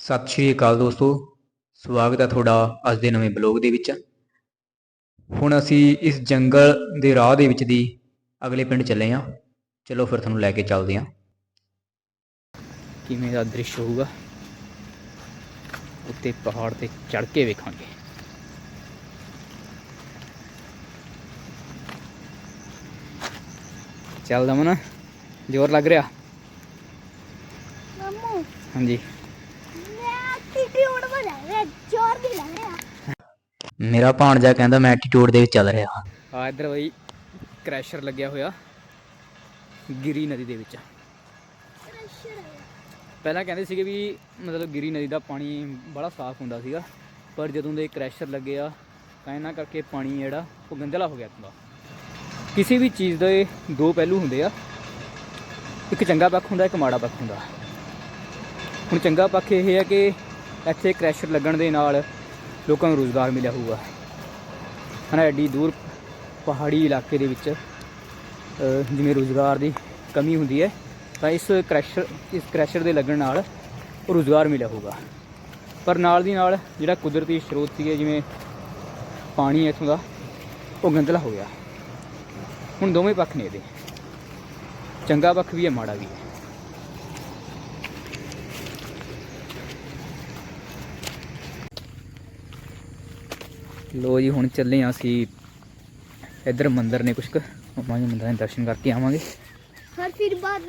ਸਤਿ ਸ਼੍ਰੀ ਅਕਾਲ ਦੋਸਤੋ ਸਵਾਗਤ ਹੈ ਤੁਹਾਡਾ ਅੱਜ ਦੇ ਨਵੇਂ ਬਲੌਗ ਦੇ ਵਿੱਚ। ਹੁਣ ਅਸੀਂ ਇਸ ਜੰਗਲ ਦੇ ਰਾਹ ਦੇ ਵਿੱਚ ਦੀ ਅਗਲੇ ਪਿੰਡ ਚੱਲੇ ਹਾਂ ਚਲੋ ਫਿਰ ਤੁਹਾਨੂੰ ਲੈ ਕੇ ਚੱਲਦੇ ਹਾਂ ਕਿਵੇਂ ਦਾ ਦ੍ਰਿਸ਼ ਹੋਊਗਾ? ਉੱਤੇ ਪਹਾੜ ਤੇ ਚੜ ਕੇ ਵੇਖਾਂਗੇ। ਚੱਲ ਦਮਨ ਜ਼ੋਰ ਲੱਗ ਰਿਹਾ? ਮਾਮੂ। ਹਾਂਜੀ। ਐਟੀਟਿਊਡ ਬਣਾ ਰਿਹਾ ਜ਼ੋਰ ਦੀ ਲੱਗ ਰਿਹਾ ਮੇਰਾ ਭਾਣਜਾ ਕਹਿੰਦਾ ਮੈਂ ਐਟੀਟਿਊਡ ਦੇ ਵਿੱਚ ਚੱਲ ਰਿਹਾ। ਆ ਇੱਧਰ ਬਈ ਕ੍ਰੈਸ਼ਰ ਲੱਗਿਆ ਹੋਇਆ, ਗਿਰੀ ਨਦੀ ਦੇ ਵਿੱਚ। ਪ੍ਰੈਸ਼ਰ ਪਹਿਲਾਂ ਕਹਿੰਦੇ ਸੀਗੇ ਵੀ ਮਤਲਬ ਗਿਰੀ ਨਦੀ ਦਾ ਪਾਣੀ ਬੜਾ ਸਾਫ਼ ਹੁੰਦਾ ਸੀਗਾ, ਪਰ ਜਦੋਂ ਦੇ ਕ੍ਰੈਸ਼ਰ ਲੱਗੇ ਆ, ਤਾਂ ਇਹਨਾਂ ਕਰਕੇ ਪਾਣੀ ਜਿਹੜਾ ਉਹ ਗੰਦਲਾ ਹੋ ਗਿਆ ਇੱਥੋਂ ਦਾ ਕਿਸੇ ਵੀ ਚੀਜ਼ ਦੇ ਦੋ ਪਹਿਲੂ ਹੁੰਦੇ ਆ। ਇੱਕ ਚੰਗਾ ਪੱਖ ਹੁੰਦਾ, ਇੱਕ ਮਾੜਾ ਪੱਖ ਹੁੰਦਾ। ਹੁਣ ਚੰਗਾ ਪੱਖ ਇਹ ਹੈ ਕਿ ਇੱਥੇ ਕ੍ਰੈਸ਼ਰ ਲੱਗਣ ਦੇ ਨਾਲ ਲੋਕਾਂ ਨੂੰ ਰੋਜ਼ਗਾਰ ਮਿਲਿਆ ਹੋਊਗਾ। ਹਨਾ, ਐਡੀ ਦੂਰ ਪਹਾੜੀ ਇਲਾਕੇ ਦੇ ਵਿੱਚ ਜਿਵੇਂ ਰੋਜ਼ਗਾਰ ਦੀ ਕਮੀ ਹੁੰਦੀ ਹੈ, ਤਾਂ ਇਸ ਕ੍ਰੈਸ਼ਰ ਇਸ ਕ੍ਰੈਸ਼ਰ ਦੇ ਲੱਗਣ ਨਾਲ ਉਹ ਰੋਜ਼ਗਾਰ ਮਿਲਿਆ ਹੋਊਗਾ। ਪਰ ਨਾਲ ਦੀ ਨਾਲ ਜਿਹੜਾ ਕੁਦਰਤੀ ਸਰੋਤ ਸੀਗੇ, ਜਿਵੇਂ ਪਾਣੀ ਇੱਥੋਂ ਦਾ, ਉਹ ਗੰਦਲਾ ਹੋ ਗਿਆ। ਹੁਣ ਦੋਵੇਂ ਪੱਖ ਨੇ ਇਹਦੇ। ਚੰਗਾ ਪੱਖ ਵੀ ਹੈ, ਮਾੜਾ ਵੀ ਹੈ। ਲੋ ਜੀ ਹੁਣ ਚੱਲੇ ਹਾਂ ਅਸੀਂ ਇੱਧਰ ਮੰਦਿਰ ਨੇ ਕੁਛ ਕੁ। ਮਾਂ ਮੰਦਿਰਾਂ ਦੇ ਦਰਸ਼ਨ ਕਰਕੇ ਆਵਾਂਗੇ। ਫਿਰ ਫਿਰ ਬਾਅਦ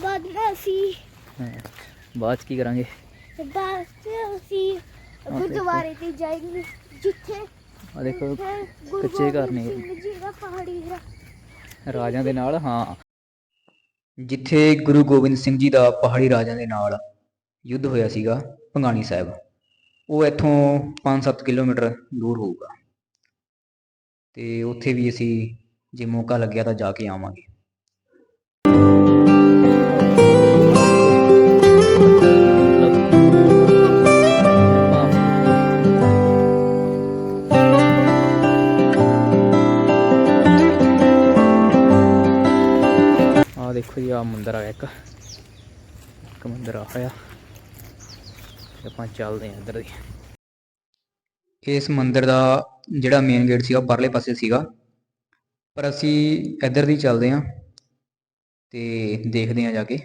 ਬਾਅਦ में ਅਸੀਂ ਹਾਂ, ਬਾਅਦ 'ਚ ਕੀ ਕਰਾਂਗੇ? ਬਾਅਦ ਚ ਅਸੀਂ ਗੁਰਦੁਆਰੇ ਤੇ ਜਾਏਂਗੇ ਜਿੱਥੇ ਆ ਦੇਖੋ ਜਿੱਥੇ ਗੁਰੂ ਕੱਚੇ ਘਰ ਗੋਬਿੰਦ ਨੇ। ਸਿੰਘ ਜੀ ਦਾ ਪਹਾੜੀ ਹੈ। ਰਾਜਿਆਂ ਦੇ ਨਾਲ ਹਾਂ। ਜਿੱਥੇ ਗੁਰੂ ਗੋਬਿੰਦ ਸਿੰਘ ਜੀ ਦਾ ਪਹਾੜੀ ਰਾਜਿਆਂ ਦੇ ਨਾਲ ਯੁੱਧ ਹੋਇਆ ਸੀਗਾ ਭੰਗਾਣੀ ਸਾਹਿਬ। ਉਹ ਇੱਥੋਂ 5-7 ਕਿਲੋਮੀਟਰ ਦੂਰ ਹੋਊਗਾ। ਤੇ ਉੱਥੇ ਵੀ ਅਸੀਂ ਜੇ ਮੌਕਾ ਲੱਗਿਆ ਤਾਂ ਜਾ ਕੇ ਆਵਾਂਗੇ। ਆ ਦੇਖੋ ਜੀ ਆ ਮੰਦਿਰ ਆ ਇੱਕ। ਇੱਕ ਮੰਦਿਰ ਆ ਹੋਇਆ। ਤੇ ਆਪਾਂ ਚੱਲਦੇ ਆਂ ਇੱਧਰ ਦੀ। ਇਸ ਮੰਦਿਰ ਦਾ ਜਿਹੜਾ ਮੇਨ ਗੇਟ ਸੀਗਾ ਪਰਲੇ ਪਾਸੇ ਸੀਗਾ। ਪਰ ਅਸੀਂ ਇੱਧਰ ਦੀ ਚੱਲਦੇ ਆਂ ਤੇ ਦੇਖਦੇ ਆਂ ਜਾ ਕੇ।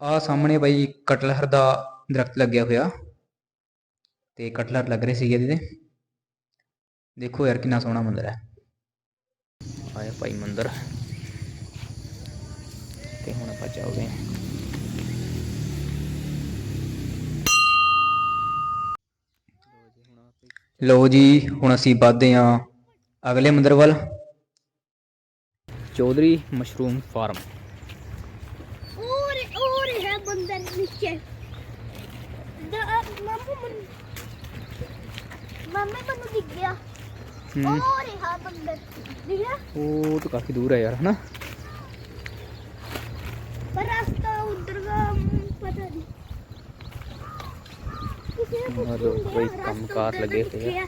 ਆ ਸਾਹਮਣੇ ਬਾਈ ਕਟਲਹਰ ਦਾ ਦਰਖਤ ਲੱਗਿਆ ਹੋਇਆ। ਤੇ ਕਟਲਰ ਲੱਗ ਰਹੇ ਸੀਗੇ ਇਹਦੇ ਤੇ। ਦੇਖੋ ਯਾਰ ਕਿੰਨਾ ਸੋਹਣਾ ਮੰਦਿਰ ਹੈ। ਆਇਆ ਭਾਈ ਮੰਦਿਰ। ਤੇ ਹੁਣ ਆਪਾਂ ਚੱਲਦੇ ਹਾਂ। ਲੋ ਜੀ ਹੁਣ ਅਸੀਂ ਵੱਧਦੇ ਹਾਂ ਅਗਲੇ ਮੰਦਿਰ ਵੱਲ ਚੌਧਰੀ ਮਸ਼ਰੂਮ ਫਾਰਮ और और है बंदर नीचे द- मामू मन मामे मनु दिख गया ਹੂੰ और है बंदर दिख गया ਉਹ ਤਾਂ ਕਾਫੀ ਦੂਰ ਹੈ ਯਾਰ ਹਨਾ पर रास्ता उधर का हम्म, पता नहीं ਔਰ ਕੋਈ ਕੰਮਕਾਰ ਲੱਗੇ ਹੋਏ ਆ।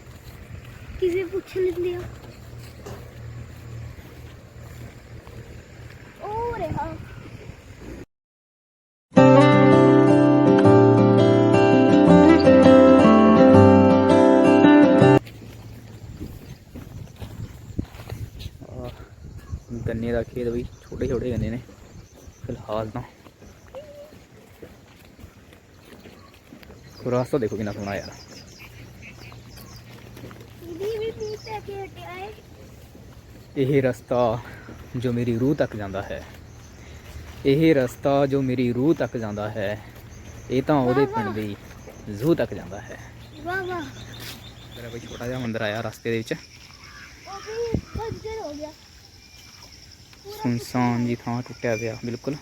ਕਿਸੇ ਪੁੱਛ ਲੈਂਦੇ ਆ। ਉਹ ਰਿਹਾ। ਗੰਨੇ ਦਾ ਖੇਤ ਵੀ ਛੋਟੇ ਛੋਟੇ ਗੰਨੇ ਨੇ ਫਿਲਹਾਲ ਤਾਂ। ਦੇਖੋ ਰਸਤਾ ਦੇਖੋ ਕਿੰਨਾ ਸੋਹਣਾ ਯਾਰ ਇਹ ਰਸਤਾ ਜੋ ਮੇਰੀ ਰੂਹ ਤੱਕ ਜਾਂਦਾ ਹੈ ਇਹ ਰਸਤਾ ਜੋ ਮੇਰੀ ਰੂਹ ਤੱਕ ਜਾਂਦਾ ਹੈ ਇਹ ਤਾਂ ਉਹਦੇ ਪਿੰਡ ਦੀ ਜ਼ੂ ਤੱਕ ਜਾਂਦਾ ਹੈ ਵਾਹ ਵਾਹ ਮੇਰਾ ਕੋਈ ਛੋਟਾ ਜਿਹਾ ਮੰਦਰ ਆਇਆ ਰਸਤੇ ਦੇ ਵਿੱਚ ਸੁਨਸਾਨ ਜੀ ਥਾਂ ਟੁੱਟਿਆ ਪਿਆ ਬਿਲਕੁਲ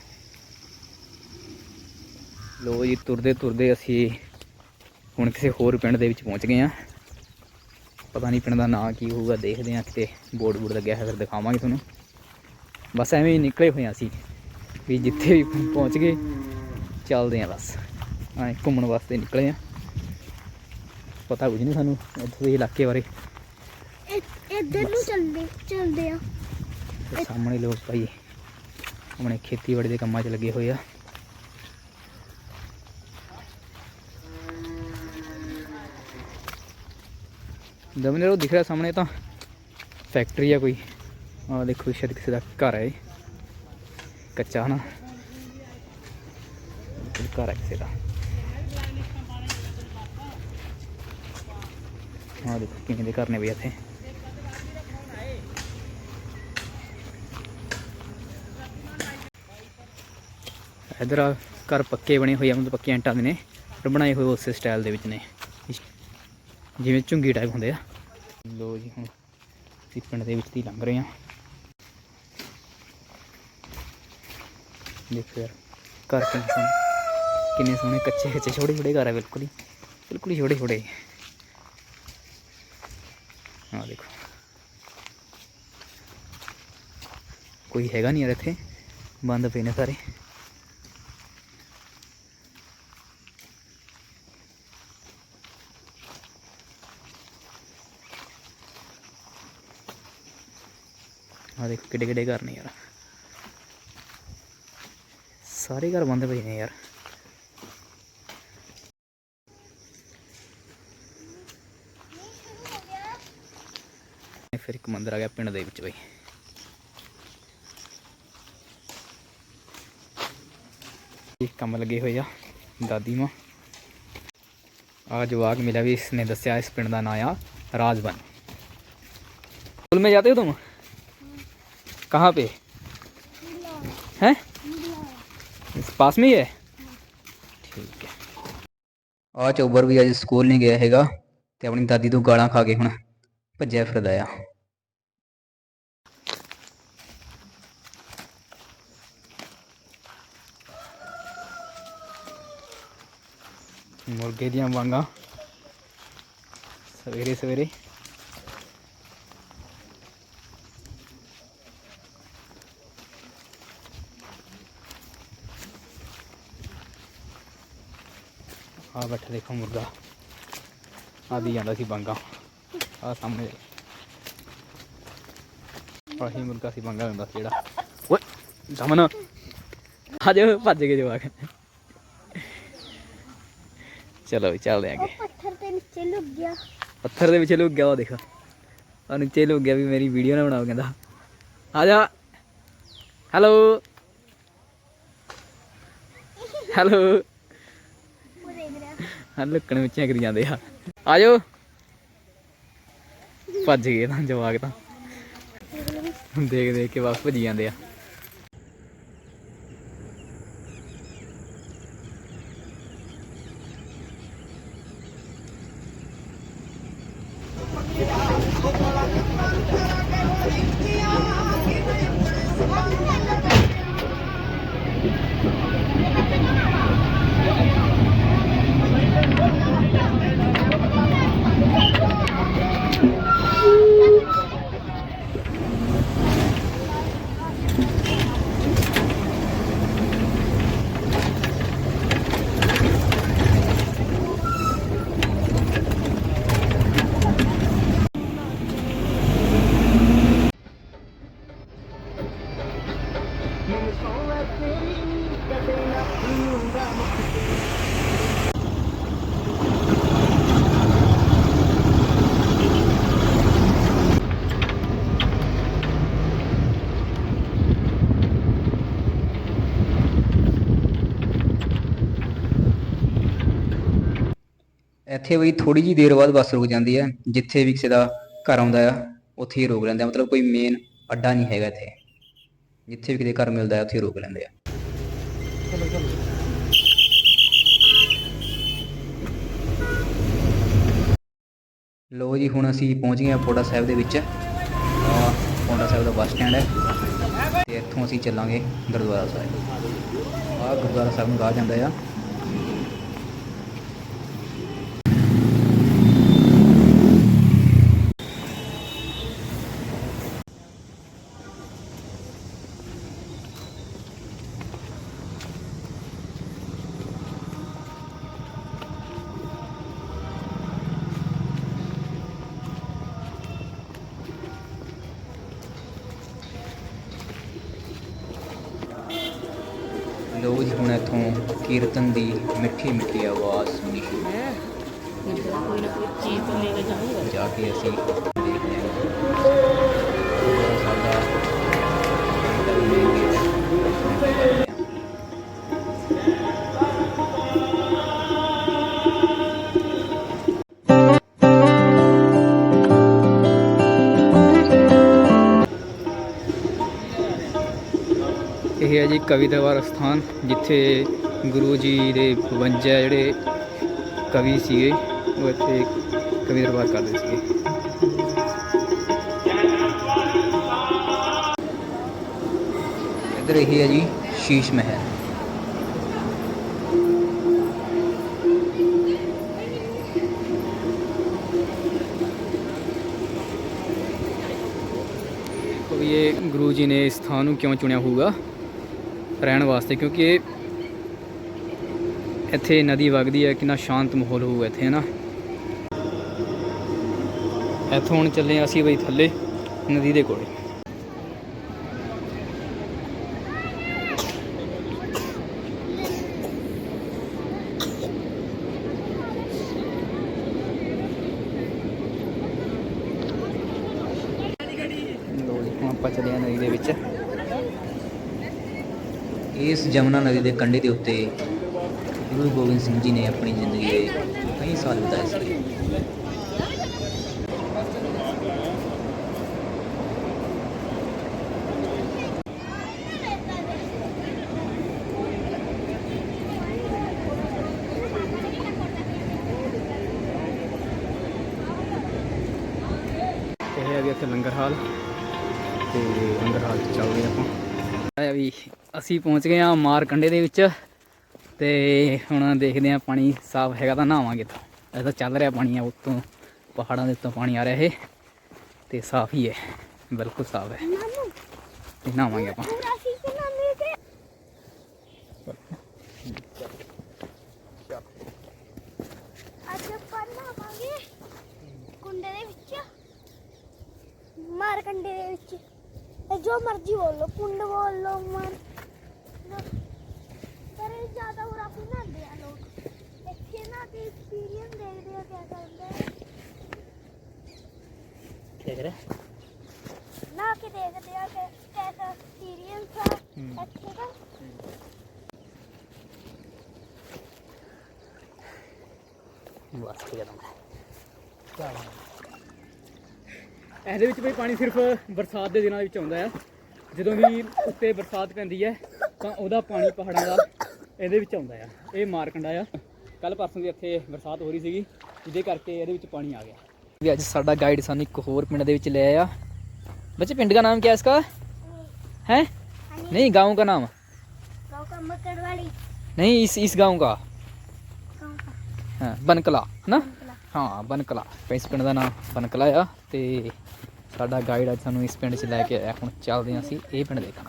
ਲੋ ਜੀ ਤੁਰਦੇ ਤੁਰਦੇ ਅਸੀਂ ਹੁਣ ਕਿਸੇ ਹੋਰ ਪਿੰਡ ਦੇ ਵਿੱਚ ਪਹੁੰਚ ਗਏ ਆ ਪਤਾ ਨਹੀਂ ਪਿੰਡ ਦਾ ਨਾਂ ਕੀ ਹੋਊਗਾ ਦੇਖਦੇ ਆ ਕਿਤੇ ਬੋਰਡ ਬੋਰਡ ਲੱਗਿਆ ਹੈ ਫਿਰ ਦਿਖਾਵਾਂਗੇ ਤੁਹਾਨੂੰ। ਬਸ ਐਵੇਂ ਹੀ ਨਿਕਲੇ ਹੋਏ ਆ ਅਸੀਂ ਵੀ ਜਿੱਥੇ ਵੀ ਪਹੁੰਚ ਗਏ ਚੱਲਦੇ ਆ ਬਸ। ਐ ਘੁੰਮਣ ਵਾਸਤੇ ਨਿਕਲੇ ਆ ਪਤਾ ਕੁਝ ਨਹੀਂ ਸਾਨੂੰ ਇੱਥੇ ਦੇ ਇਲਾਕੇ ਬਾਰੇ। ਇੱਧਰ ਨੂੰ ਚੱਲਦੇ ਚੱਲਦੇ ਆ ਸਾਹਮਣੇ ਲੋਕ ਭਾਈ ਆਪਣੇ ਖੇਤੀਬਾੜੀ ਦੇ ਕੰਮਾਂ 'ਚ ਲੱਗੇ ਹੋਏ ਆ। ਦਮਨੇ ਉਹ ਦਿਖ ਰਿਹਾ ਸਾਹਮਣੇ ਤਾਂ ਫੈਕਟਰੀ ਆ ਕੋਈ। ਆ ਦੇਖੋ ਸ਼ਾਇਦ ਕਿਸੇ ਦਾ ਘਰ ਹੈ ਇਹ। ਕੱਚਾ ਨਾ ਘਰ ਹੈ ਕਿਸੇ ਦਾ। ਆ ਦੇਖੋ ਕਿੰਨੇ ਦੇ ਘਰ ਨੇ ਵੀ ਇੱਥੇ। ਇਧਰ ਆ ਘਰ ਪੱਕੇ ਬਣੇ ਹੋਏ ਆ, ਮਤਲਬ ਪੱਕੇ ਐਂਟਾਂ ਦੇ ਨੇ ਪਰ ਬਣਾਏ ਹੋਏ ਉਸੇ ਸਟਾਈਲ ਦੇ ਵਿੱਚ ਨੇ। ਜਿਵੇਂ ਝੁੰਗੀ ਟਾਈਪ ਹੁੰਦੇ ਆ ਲੋ ਜੀ ਹੁਣ ਅਸੀਂ ਪਿੰਡ ਦੇ ਵਿੱਚ ਦੀ ਲੰਘ ਰਹੇ ਆ ਦੇਖੋ ਯਾਰ ਘਰ ਕਿੰਨੇ ਸੋਹਣੇ ਕਿੰਨੇ ਸੋਹਣੇ ਕੱਚੇ ਕੱਚੇ ਛੋਟੇ ਛੋਟੇ ਘਰ ਆ ਬਿਲਕੁਲ ਹੀ ਬਿਲਕੁਲ ਹੀ ਛੋਟੇ ਛੋਟੇ ਆ ਦੇਖੋ ਕੋਈ ਹੈਗਾ ਨਹੀਂ ਯਾਰ ਇੱਥੇ ਬੰਦ ਪਏ ਨੇ ਸਾਰੇ ਕਿੱਡੇ ਕਿੱਡੇ ਘਰ ਨੇ ਯਾਰ। ਸਾਰੇ ਘਰ ਬੰਦ ਪਏ ਨੇ ਯਾਰ। ਫਿਰ ਇੱਕ ਮੰਦਰ ਆ ਗਿਆ ਪਿੰਡ ਦੇ ਵਿੱਚ ਬਈ। ਇਹ ਕੰਮ ਲੱਗੇ ਹੋਏ ਆ ਦਾਦੀ ਮਾਂ। ਆ ਜਵਾਕ ਮਿਲਿਆ ਵੀ ਇਸਨੇ ਦੱਸਿਆ ਇਸ ਪਿੰਡ ਦਾ ਨਾਮ ਆ ਰਾਜਵਨ। ਸਕੂਲ ਮੇ ਜਾਂਦੇ ਹੋ ਤੁਮ? कहाँ पे हैं इस पास में ही है ਠੀਕ ਹੈ ਆ ਚੋਬਰ ਵੀ ਅੱਜ ਸਕੂਲ ਨਹੀਂ ਗਿਆ ਹੈਗਾ ਤੇ ਆਪਣੀ ਦਾਦੀ ਤੋਂ ਗਾਲਾਂ ਖਾ ਕੇ ਹੁਣ ਭੱਜਿਆ ਫਿਰਦਾ ਆ ਮੁਰਗੇ ਦੀਆਂ ਵਾਂਗਾਂ ਸਵੇਰੇ ਸਵੇਰੇ ਆ ਬੈਠਾ ਦੇਖੋ ਮੁਰਗਾ। ਆਦੀ ਜਾਂਦਾ ਸੀ ਬੰਗਾ। ਆ ਸਾਹਮਣੇ। ਆਹੀ ਮੁਰਗਾ ਸੀ ਬੰਗਾ ਹੁੰਦਾ ਸੀ ਜਿਹੜਾ। ਓਏ ਦਮਨ। ਆ ਜਾ ਭੱਜ ਕੇ ਜਵਾਕ। ਚਲੋ ਵੀ ਚੱਲਦੇ ਆਂਗੇ। ਪੱਥਰ ਤੇ ਨੀਚੇ ਲੁਕ ਗਿਆ। ਪੱਥਰ ਦੇ ਵਿੱਚ ਲੁਕ ਗਿਆ ਉਹ ਦੇਖ। ਆ ਨੀਚੇ ਲੁਕ ਗਿਆ ਵੀ ਮੇਰੀ ਵੀਡੀਓ ਨਾ ਬਣਾਓ ਕਹਿੰਦਾ। ਆ ਜਾ। ਹੈਲੋ। ਹੈਲੋ। ਹਾਂ ਲੁਕਣ ਵਿੱਚ ਕਰੀ ਜਾਂਦੇ ਆ। ਆ ਜਾਓ ਭੱਜ ਗਏ ਤਾਂ ਜਵਾਕ ਤਾਂ। ਦੇਖ ਦੇਖ ਕੇ ਵਾਪਸ ਭੱਜੀ ਜਾਂਦੇ ਆ। ਇੱਥੇ ਵੀ ਥੋੜੀ ਜੀ ਦੇਰ ਬਾਅਦ ਬੱਸ ਰੁਕ ਜਾਂਦੀ ਹੈ ਜਿੱਥੇ ਵੀ ਕਿਸੇ ਦਾ ਘਰ ਆਉਂਦਾ ਆ, ਉੱਥੇ ਹੀ ਰੋਕ ਲੈਂਦੇ ਆ। ਮਤਲਬ ਕੋਈ ਮੇਨ ਅੱਡਾ ਨਹੀਂ ਹੈਗਾ ਇੱਥੇ। ਜਿੱਥੇ ਵੀ ਕਿਤੇ ਘਰ ਮਿਲਦਾ ਹੈ ਉੱਥੇ ਰੋਕ ਲੈਂਦੇ ਆ। ਲੋ ਜੀ, ਹੁਣ ਅਸੀਂ ਪਹੁੰਚ ਗਏ ਆ ਪੋੜਾ ਸਾਹਿਬ ਦੇ ਵਿੱਚ। ਆਹ ਪੋੜਾ ਸਾਹਿਬ ਦਾ ਬੱਸ ਸਟੈਂਡ ਹੈ। ਤੇ ਇੱਥੋਂ ਅਸੀਂ ਚੱਲਾਂਗੇ ਗੁਰਦੁਆਰਾ ਸਾਹਿਬ। ਆਹ ਗੁਰਦੁਆਰਾ ਸਾਹਿਬ ਨੂੰ ਰਾਹ ਜਾਂਦਾ ਆ। ਲੋ ਜੀ ਹੁਣ ਇੱਥੋਂ ਕੀਰਤਨ ਦੀ ਮਿੱਠੀ ਮਿੱਠੀ ਆਵਾਜ਼ ਸੁਣੀ। ਜਾ ਕੇ ਅਸੀਂ ਇਹ ਹੈ ਜੀ ਕਵੀ ਦਰਬਾਰ ਸਥਾਨ, ਜਿੱਥੇ ਗੁਰੂ ਜੀ ਦੇ 52 ਜਿਹੜੇ ਕਵੀ ਸੀਗੇ, ਉਹ ਇੱਥੇ ਕਵੀ ਦਰਬਾਰ ਕਰਦੇ ਸੀਗੇ। ਇੱਧਰ ਇਹ ਹੈ ਜੀ ਸ਼ੀਸ਼ ਮਹਿਲ। ਦੇਖੋ ਵੀ ਇਹ ਗੁਰੂ ਜੀ ਨੇ ਇਸ ਸਥਾਨ ਨੂੰ ਕਿਉਂ ਚੁਣਿਆ ਹੋਊਗਾ? ਰਹਿਣ ਵਾਸਤੇ, ਕਿਉਂਕਿ ਇਹ ਇੱਥੇ ਨਦੀ ਵਗਦੀ ਹੈ, ਕਿੰਨਾ ਸ਼ਾਂਤ ਮਾਹੌਲ ਹੋਊਗਾ ਇੱਥੇ ਨਾ? ਇੱਥੋਂ ਹੁਣ ਚੱਲੇ ਅਸੀਂ ਬਈ ਥੱਲੇ, ਨਦੀ ਦੇ ਕੋਲੇ ਲੋ ਜੀ ਹੁਣ ਆਪਾਂ ਚੱਲੇ ਹਾਂ ਨਦੀ ਦੇ ਵਿੱਚ ਇਸ ਜਮਨਾ ਨਦੀ ਦੇ ਕੰਢੇ ਦੇ ਉੱਤੇ ਗੁਰੂ ਗੋਬਿੰਦ ਸਿੰਘ ਜੀ ਨੇ ਆਪਣੀ ਜ਼ਿੰਦਗੀ ਦੇ ਕਈ ਸਾਲ ਬਿਤਾਏ ਸੀ ਅਸੀਂ ਪਹੁੰਚ ਗਏ ਆ ਮਾਰ ਕੰਡੇ ਦੇ ਵਿੱਚ ਤੇ ਹੁਣ ਦੇਖਦੇ ਆ ਪਾਣੀ ਸਾਫ਼ ਹੈਗਾ ਤਾਂ ਨਹਾਵਾਂਗੇ ਤਾਂ ਇਹ ਤਾਂ ਚੱਲ ਰਿਹਾ ਪਾਣੀ ਆ, ਉੱਤੋਂ ਪਹਾੜਾਂ ਦੇ ਉੱਤੋਂ ਪਾਣੀ ਆ ਰਿਹਾ ਇਹ। ਤੇ ਸਾਫ਼ ਹੀ ਹੈ, ਬਿਲਕੁਲ ਸਾਫ਼ ਹੈ। ਤੇ ਨਹਾਵਾਂਗੇ ਆਪਾਂ। ਕੁੰਡੇ ਦੇ ਵਿੱਚ। ਮਾਰ ਕੰਡੇ ਦੇ ਵਿੱਚ ਜੋ ਮਰਜ਼ੀ ਬੋਲੋ, ਕੁੰਡ ਬੋਲ, ਮਾਰ ਪਰ ਇਹ ਜ਼ਿਆਦਾ ਹੋਰ ਆਪੀ ਨਹਾਉਂਦੇ ਆ ਲੋਕ। ਇੱਥੇ ਨਾ ਤੇ ਐਕਸਪੀਰੀਅੰਸ ਦੇਖਦੇ ਆ ਕਿਆ ਕਰਦੇ ਦੇਖ ਰਿਹਾ? ਨਾ ਕੇ ਦੇਖਦੇ ਆ ਕਿ ਕੈਸਾ ਐਕਸਪੀਰੀਅੰਸ ਆ। ਹਮ। ਇੱਥੇ ਦਾ ਬਸ ਠੀਕ ਹੈ ਇਹਦੇ ਵਿੱਚ ਵੀ ਪਾਣੀ ਸਿਰਫ ਬਰਸਾਤ ਦੇ ਦਿਨਾਂ ਵਿੱਚ ਆਉਂਦਾ ਹੈ ਜਦੋਂ ਵੀ ਉੱਤੇ ਬਰਸਾਤ ਪੈਂਦੀ ਹੈ ਤਾਂ ਉਹਦਾ ਪਾਣੀ ਪਹਾੜਾਂ ਦਾ ਇਹਦੇ ਵਿੱਚ ਆਉਂਦਾ ਆ ਇਹ ਮਾਰਕੰਡਾ ਆ ਕੱਲ ਪਰਸੋਂ ਦੀ ਇੱਥੇ ਬਰਸਾਤ ਹੋ ਰਹੀ ਸੀਗੀ ਜਿਹਦੇ ਕਰਕੇ ਇਹਦੇ ਵਿੱਚ ਪਾਣੀ ਆ ਗਿਆ ਵੀ ਅੱਜ ਸਾਡਾ ਗਾਈਡ ਸਾਨੂੰ ਇੱਕ ਹੋਰ ਪਿੰਡ ਦੇ ਵਿੱਚ ਲੈ ਆਇਆ ਬੱਚੇ ਪਿੰਡ ਦਾ ਨਾਮ ਕੀ ਹੈ ਇਸਕਾ है नहीं गांव का नाम गाँव का मकड़ वाली नहीं इस इस गांव का गाँव का हाँ, बनकला ना बनकला। ਹਾਂ ਬਨਕਲਾ ਇਸ ਪਿੰਡ ਦਾ ਨਾਮ ਬਨਕਲਾ ਆ ਤੇ ਸਾਡਾ ਗਾਈਡ ਅੱਜ ਸਾਨੂੰ ਇਸ ਪਿੰਡ 'ਚ ਲੈ ਕੇ ਆਇਆ ਹੁਣ ਚੱਲਦੇ ਹਾਂ ਅਸੀਂ ਇਹ ਪਿੰਡ ਦੇਖਣ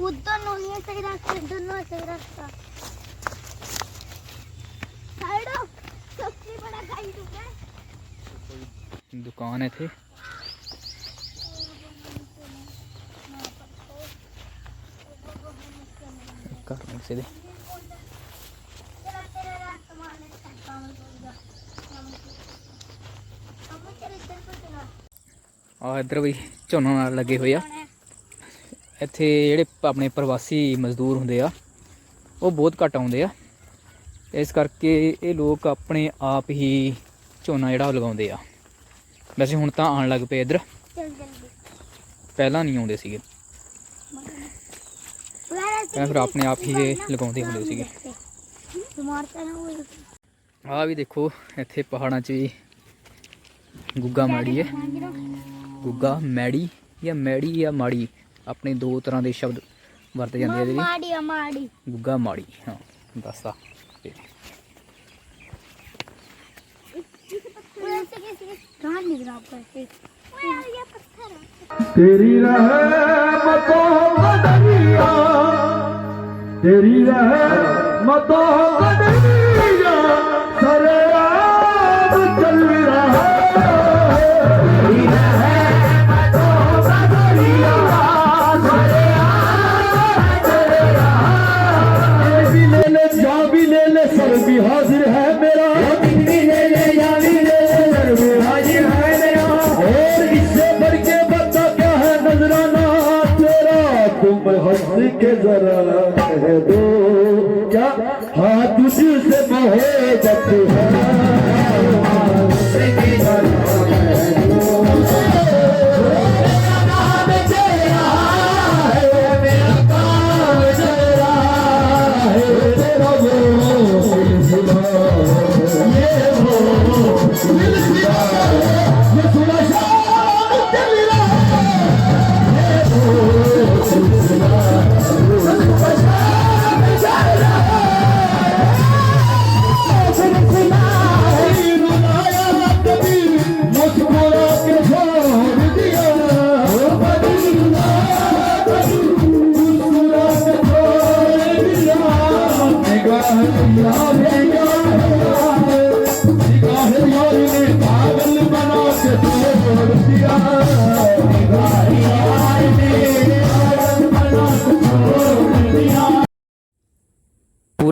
ಉದ್ದನ್ನು ನೀರು ತೆಗೆದಾಕ್ತ ಇದನ್ನು ತೆಗೆದಾಕ್ತ दुकान है थी ఇది ਆ ਇੱਧਰ ਵੀ ਝੋਨਾ ਨਾਲ ਲੱਗੇ ਹੋਏ ਆ। ਇੱਥੇ ਜਿਹੜੇ ਆਪਣੇ ਪ੍ਰਵਾਸੀ ਮਜ਼ਦੂਰ ਹੁੰਦੇ ਆ ਉਹ ਬਹੁਤ ਘੱਟ ਆਉਂਦੇ ਆ। ਇਸ ਕਰਕੇ ਇਹ ਲੋਕ ਆਪਣੇ ਆਪ ਹੀ ਝੋਨਾ ਜਿਹੜਾ ਲਗਾਉਂਦੇ ਆ। ਵੈਸੇ ਹੁਣ ਤਾਂ ਆਉਣ ਲੱਗ ਪਏ ਇੱਧਰ। ਪਹਿਲਾਂ ਨਹੀਂ ਆਉਂਦੇ ਸੀਗੇ। ਤਾਂ ਫਿਰ ਆਪਣੇ ਆਪ ਹੀ ਇਹ ਲਗਾਉਂਦੇ ਹੁੰਦੇ ਸੀਗੇ। ਆ ਵੀ ਦੇਖੋ ਇੱਥੇ ਪਹਾੜਾਂ 'ਚ ਵੀ ਗੁੱਗਾ ਮਾੜੀ ਹੈ। ਗੁੱਗਾ ਮੈੜੀ ਜਾਂ ਮੈੜੀ ਜਾਂ ਮਾੜੀ ਆਪਣੇ ਦੋ ਤਰ੍ਹਾਂ ਦੇ ਸ਼ਬਦ ਵਰਤੇ ਜਾਂਦੇ ਇਹਦੇ ਲਈ ਮਾੜੀ ਆ ਮਾੜੀ। ਗੁੱਗਾ ਮਾੜੀ ਹਾਂ ਦੱਸਾ ਤੇਰੀ ਰਹਿਮਤੋਂ ਦਰਿਆ ਤੇਰੀ ਰਹਿ ਮਤੋਂ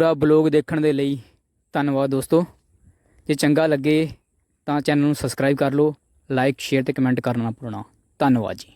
ਪੂਰਾ ਬਲੌਗ ਦੇਖਣ ਦੇ ਲਈ ਧੰਨਵਾਦ ਦੋਸਤੋ। ਜੇ ਚੰਗਾ ਲੱਗੇ ਤਾਂ ਚੈਨਲ ਨੂੰ ਸਬਸਕ੍ਰਾਈਬ ਕਰ ਲਓ, ਲਾਈਕ, ਸ਼ੇਅਰ ਤੇ ਕਮੈਂਟ ਕਰਨਾ ਨਾ ਭੁੱਲਣਾ। ਧੰਨਵਾਦ ਜੀ।